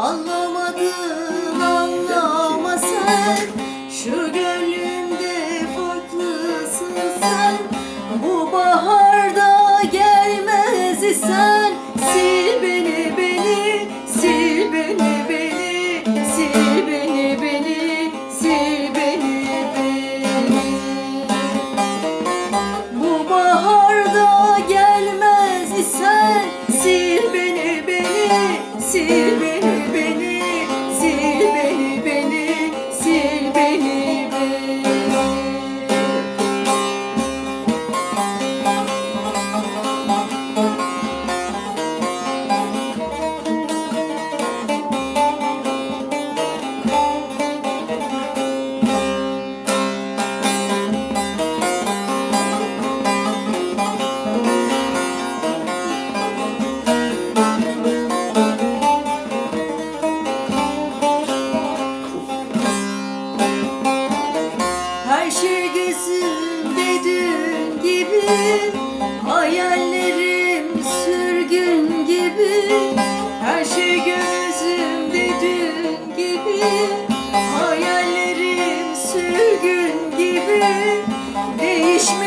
Anlamadın anlama sen. Şu gönlümde farklısın sen. Bu baharda gelmez isen. Sil beni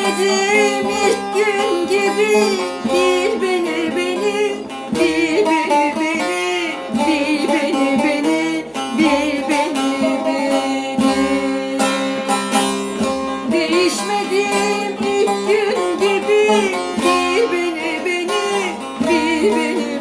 Sevdiğim ilk gün gibi. Bil beni beni Bil beni beni Bil beni beni Bil beni beni. Değişmediğim ilk gün gibi. Bil beni beni Bil beni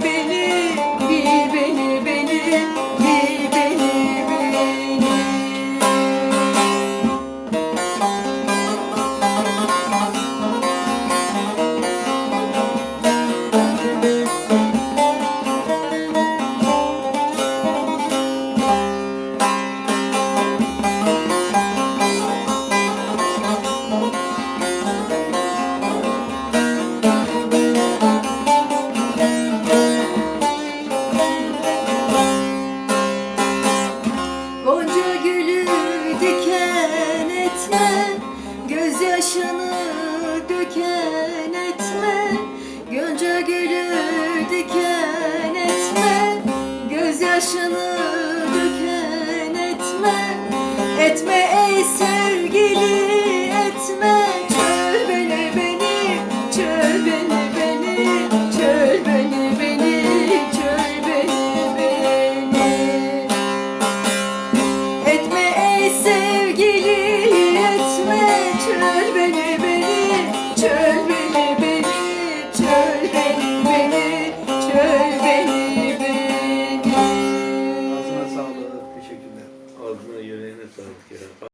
yaşını döken etme Gonca gülü diken etme. Göz yaşını döken etme Etme ey sevgili. çölmüş